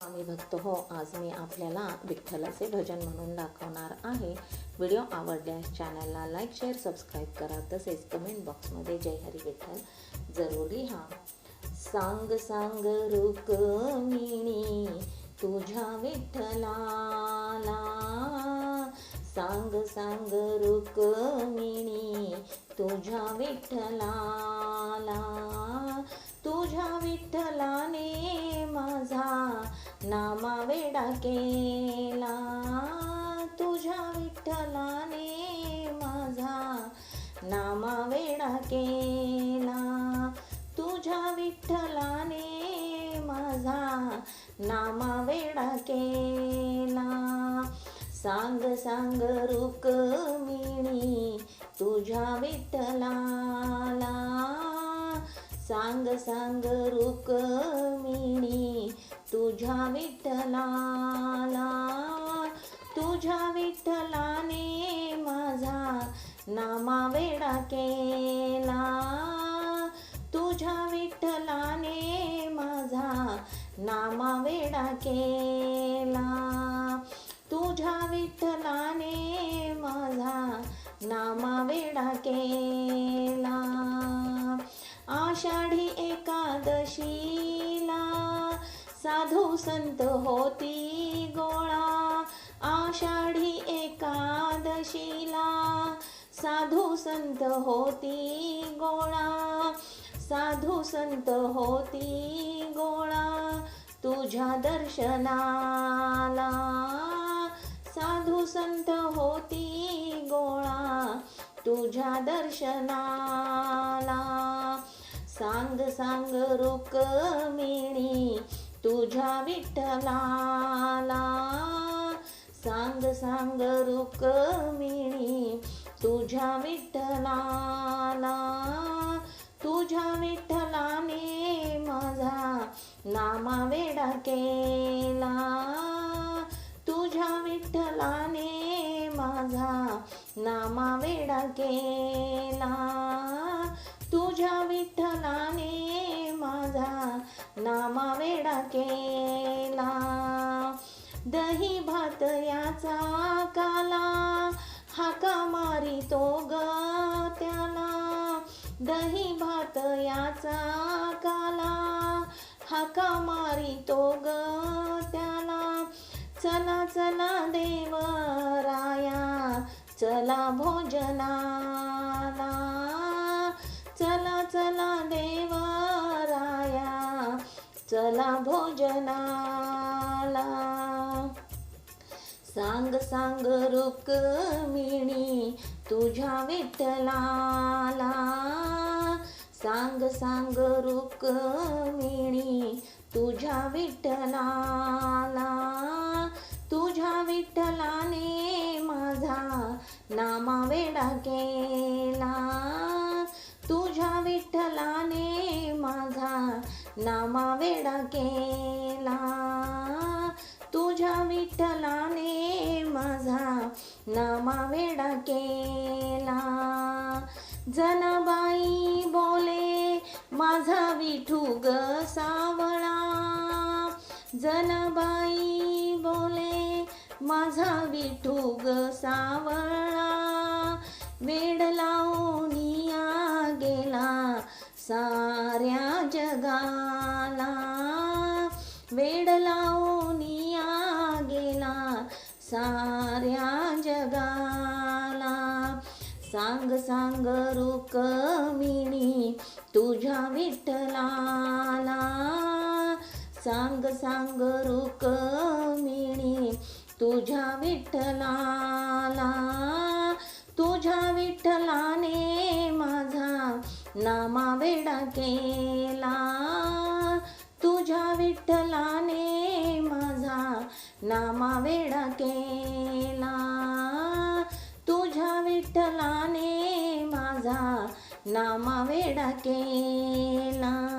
आम्ही भक्त हो आज मी आपल्याला विठ्ठलाचे भजन म्हणून दाखवणार आहे. व्हिडिओ आवडल्यास चॅनलला लाईक शेअर सबस्क्राईब करा. तसेच कमेंट बॉक्समध्ये जय हरी विठ्ठल जरूर लिहा. सांग सांग रुक्मिणी तुझ्या विठ्ठलाला. सांग सांग रुक्मिणी तुझ्या विठ्ठलाला. नामा वेडा केला. तुझ्या विठ्ठलाने माझा नामा वेडा केला. तुझ्या विठ्ठलाने माझा नामा वेडा केला. सांग सांग रुक्मिणी तुझ्या विठ्ठलाला. सांग सांग रुक्मिणी तुझ्या विठ्ठलाला तुझ्या विठ्ठलाने माझा नामा वेडा केला. तुझ्या विठ्ठलाने माझा नामा वेडा केला. तुझ्या विठ्ठलाने माझा नामा वेडा केला. आषाढी एकादशी संत होती गोळा. आषाढी एकादशीला साधू संत होती गोळा. साधू संत होती गोळा तुझ्या दर्शनाला. साधू संत होती गोळा तुझ्या दर्शनाला. सांग सांग रुक्मिणी तुझ्या विठ्ठलाला सांग सांग रुक्मिणी तुझ्या विठ्ठलाला तुझ्या विठ्ठलाने माझा नामा वेडा केला. तुझ्या विठ्ठलाने माझा नामा वेडा केला. तुझ्या विठ्ठलाने माझा नामा वेडा केला. दही भात याचा काला हाका मारी तो ग त्याला. दही भात याचा काला हाका मारी तो ग त्याला. चला चला देवराया चला भोजना. चला भोजनाला. सांग सांग रुक्मिणी तुझ्या विठ्ठलाला. सांग सांग रुक्मिणी तुझ्या विठ्ठलाला. तुझ्या विठ्ठलाने माझा नामा वेडा केला. नामा वेडा केला. तुझ्या विठ्ठलाने माझा नामा वेडा केला. जनाबाई बोले माझा विठू ग सावळा. जनाबाई बोले माझा विठू ग सावळा. वेड लावून गेला साऱ्या जगाला वेड लावून या गेला साऱ्या जगाला. सांग सांग रुक्मिणी तुझ्या विठ्ठलाला. सांग सांग रुक्मिणी तुझ्या विठ्ठलाला. नामा वेडा केला. तुझ्या विठ्ठलाने माझा नामा वेडा केला. तुझ्या विठ्ठलाने माझा नामा वेडा केला.